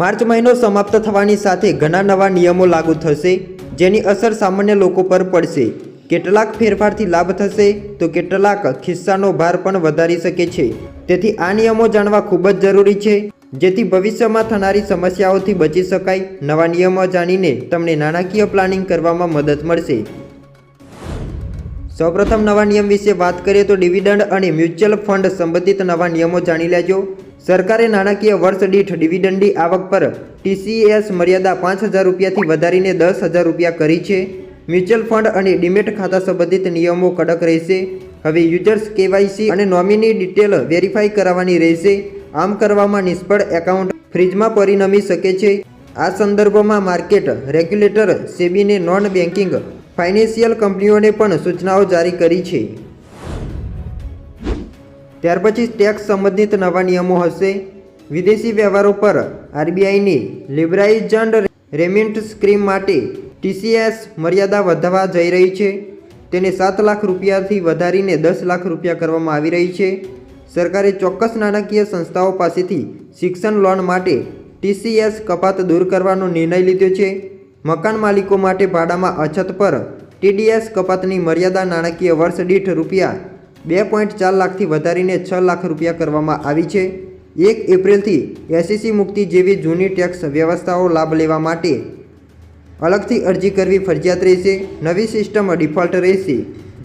March મહિનો સમાપ્ત થવાની સાથે ઘણા નવા નિયમો લાગુ થશે, જેની અસર સામાન્ય લોકો પર પડશે. કેટલાક ફેરફારથી લાભ થશે તો કેટલાક ખિસ્સાનો ભાર પણ વધારી શકે છે. તેથી આ નિયમો જાણવા ખૂબ જ જરૂરી છે, જેથી ભવિષ્યમાં થનારી સમસ્યાઓથી બચી શકાય. નવા નિયમો જાણીને તમને નાણાકીય પ્લાનિંગ કરવામાં મદદ મળશે. સૌપ્રથમ નવા નિયમ વિશે વાત કરીએ તો ડિવિડન્ડ અને મ્યુચ્યુઅલ ફંડ સંબંધિત નવા નિયમો જાણી લેજો. સરકારે નાણાકીય વર્ષ દીઠ ડિવિડન્ડની આવક પર ટીસીએસ મર્યાદા પાંચ હજાર રૂપિયાથી વધારીને દસ હજાર રૂપિયા કરી છે. મ્યુચ્યુઅલ ફંડ અને ડિમેટ ખાતા સંબંધિત નિયમો કડક રહેશે. હવે યુઝર્સ કેવાયસી અને નોમિની ડિટેલ વેરીફાઈ કરાવવાની રહેશે. આમ કરવામાં નિષ્ફળ એકાઉન્ટ ફ્રીજમાં પરિણમી શકે છે. આ સંદર્ભમાં માર્કેટ રેગ્યુલેટર સેબીને નોન બેન્કિંગ ફાઇનાન્શિયલ કંપનીઓને પણ સૂચનાઓ જારી કરી છે. ત્યાર પછી ટેક્સ સંબંધિત નવા નિયમો હશે. વિદેશી વ્યવહારો પર આરબીઆઈની લિબરાઇઝન્ડ રેમિન્ટ સ્કીમ માટે ટીસીએસ મર્યાદા વધવા જઈ રહી છે. તેને સાત લાખ રૂપિયાથી વધારીને દસ લાખ રૂપિયા કરવામાં આવી રહી છે. સરકારે ચોક્કસ નાણાકીય સંસ્થાઓ પાસેથી શિક્ષણ લોન માટે ટીસીએસ કપાત દૂર કરવાનો નિર્ણય લીધો છે. મકાન માલિકો માટે ભાડામાં અછત પર ટીડીએસ કપાતની મર્યાદા નાણાકીય વર્ષ દીઠ રૂપિયા બે પોઈન્ટ ચાર લાખથી વધારીને છ લાખ રૂપિયા કરવામાં આવી છે. એક એપ્રિલથી એસસીસી મુક્તિ જેવી જૂની ટેક્સ વ્યવસ્થાઓ લાભ લેવા માટે અલગથી અરજી કરવી ફરજિયાત રહેશે. નવી સિસ્ટમ ડિફોલ્ટ રહેશે.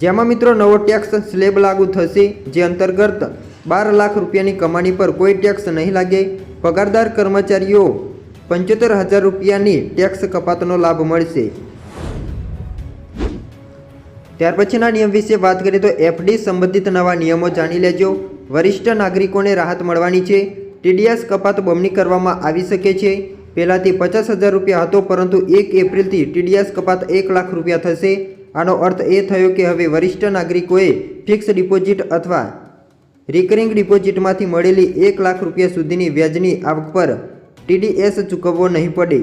જેમાં મિત્રો નવો ટેક્સ સ્લેબ લાગુ થશે, જે અંતર્ગત બાર લાખ રૂપિયાની કમાણી પર કોઈ ટેક્સ નહીં લાગે. પગારદાર કર્મચારીઓ પંચોતેર હજાર રૂપિયાની ટેક્સ કપાતનો લાભ મળશે. ત્યાર પછીના નિયમ વિશે વાત કરીએ તો એફડી સંબંધિત નવા નિયમો જાણી લેજો. વરિષ્ઠ નાગરિકોને રાહત મળવાની છે. ટીડીએસ કપાત બમણી કરવામાં આવી શકે છે. પહેલાંથી પચાસ હજાર રૂપિયા હતો, પરંતુ એક એપ્રિલથી ટીડીએસ કપાત એક લાખ રૂપિયા થશે. આનો અર્થ એ થયો કે હવે વરિષ્ઠ નાગરિકોએ ફિક્સ ડિપોઝિટ અથવા રિકરિંગ ડિપોઝિટમાંથી મળેલી એક લાખ રૂપિયા સુધીની વ્યાજની આવક પર ટીડીએસ ચૂકવવો નહીં પડે.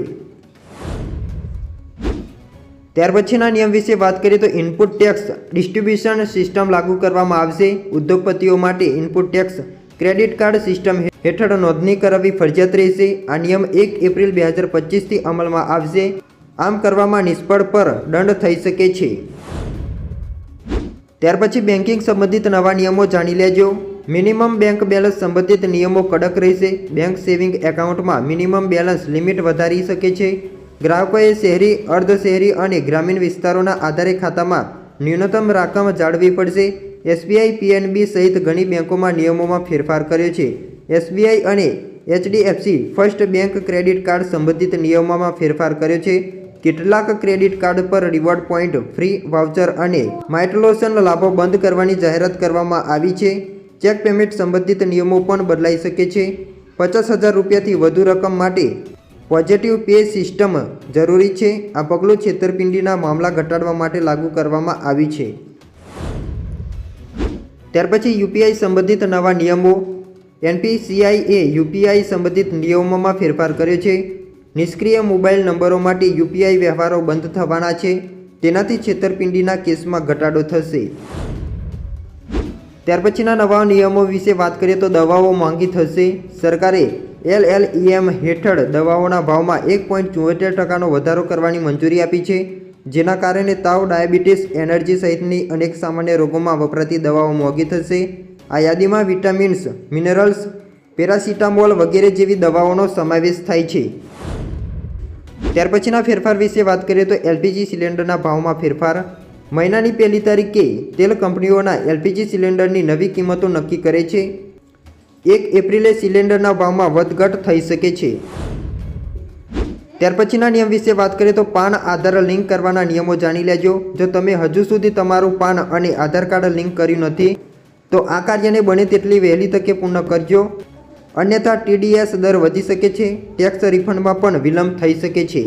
ત્યાર પછીના નિયમ વિશે વાત કરીએ તો ઇનપુટ ટેક્સ ડિસ્ટ્રીબ્યુશન સિસ્ટમ લાગુ કરવામાં આવશે. ઉદ્યોગપતિઓ માટે input tax credit card system હેઠળ નોંધણી કરાવવી ફરજિયાત રહેશે. આ નિયમ એક એપ્રિલ બે હજાર પચીસથી અમલમાં આવશે. આમ કરવામાં નિષ્ફળ પર દંડ થઈ શકે છે. ત્યાર પછી બેન્કિંગ સંબંધિત નવા નિયમો જાણી લેજો. મિનિમમ બેંક બેલેન્સ સંબંધિત નિયમો કડક રહેશે. બેંક સેવિંગ એકાઉન્ટમાં મિનિમમ બેલેન્સ લિમિટ વધારી શકે છે. ગ્રાહકોએ શહેરી, અર્ધ શહેરી અને ગ્રામીણ વિસ્તારોના આધારે ખાતામાં ન્યૂનતમ રકમ જાળવી પડશે. એસબીઆઈ, પીએનબી સહિત ઘણી બેંકોમાં નિયમોમાં ફેરફાર કર્યો છે. એસબીઆઈ અને HDFC first bank credit card સંબંધિત નિયમોમાં ફેરફાર કર્યો છે. કેટલાક ક્રેડિટ કાર્ડ પર રિવોર્ડ પોઈન્ટ, ફ્રી વાઉચર અને માઇટ્રોલોશન લાભો બંધ કરવાની જાહેરાત કરવામાં આવી છે. ચેક પેમેન્ટ સંબંધિત નિયમો પણ બદલાઈ શકે છે. પચાસ હજાર રૂપિયાથી વધુ રકમ માટે પોઝિટિવ પે સિસ્ટમ જરૂરી છે. આ પગલું છેતરપિંડીના મામલા ઘટાડવા માટે લાગુ કરવામાં આવી છે. ત્યાર પછી યુપીઆઈ સંબંધિત નવા નિયમો. એનપીસીઆઈએ યુપીઆઈ સંબંધિત નિયમોમાં ફેરફાર કર્યો છે. નિષ્ક્રિય મોબાઈલ નંબરો માટે યુપીઆઈ વ્યવહારો બંધ થવાના છે. તેનાથી છેતરપિંડીના કેસમાં ઘટાડો થશે. ત્યાર પછીના નવા નિયમો વિશે વાત કરીએ તો દવાઓ મોંઘી થશે. સરકારે એલએલઈએમ હેઠળ દવાઓના ભાવમાં એક પોઈન્ટ ચુંવોતેર ટકાનો વધારો કરવાની મંજૂરી આપી છે, જેના કારણે તાવ, ડાયાબિટીસ, એનર્જી સહિતની અનેક સામાન્ય રોગોમાં વપરાતી દવાઓ મોંઘી થશે. આ યાદીમાં વિટામિન્સ, મિનરલ્સ, પેરાસિટામોલ વગેરે જેવી દવાઓનો સમાવેશ થાય છે. ત્યાર પછીના ફેરફાર વિશે વાત કરીએ તો એલપીજી સિલિન્ડરના ભાવમાં ફેરફાર. મહિનાની પહેલી તારીખે તેલ કંપનીઓના એલપીજી સિલિન્ડરની નવી કિંમતો નક્કી કરે છે. એક એપ્રિલે સિલિન્ડરના ભાવમાં વધઘટ થઈ શકે છે. ત્યાર પછીના નિયમ વિશે વાત કરીએ તો પાન આધાર લિંક કરવાના નિયમો જાણી લેજો. જો તમે હજુ સુધી તમારું પાન અને આધાર કાર્ડ લિંક કર્યું નથી, તો આ કાર્યને બને તેટલી વહેલી તકે પૂર્ણ કરજો. અન્યથા ટીડીએસ દર વધી શકે છે. ટેક્સ રિફંડમાં પણ વિલંબ થઈ શકે છે.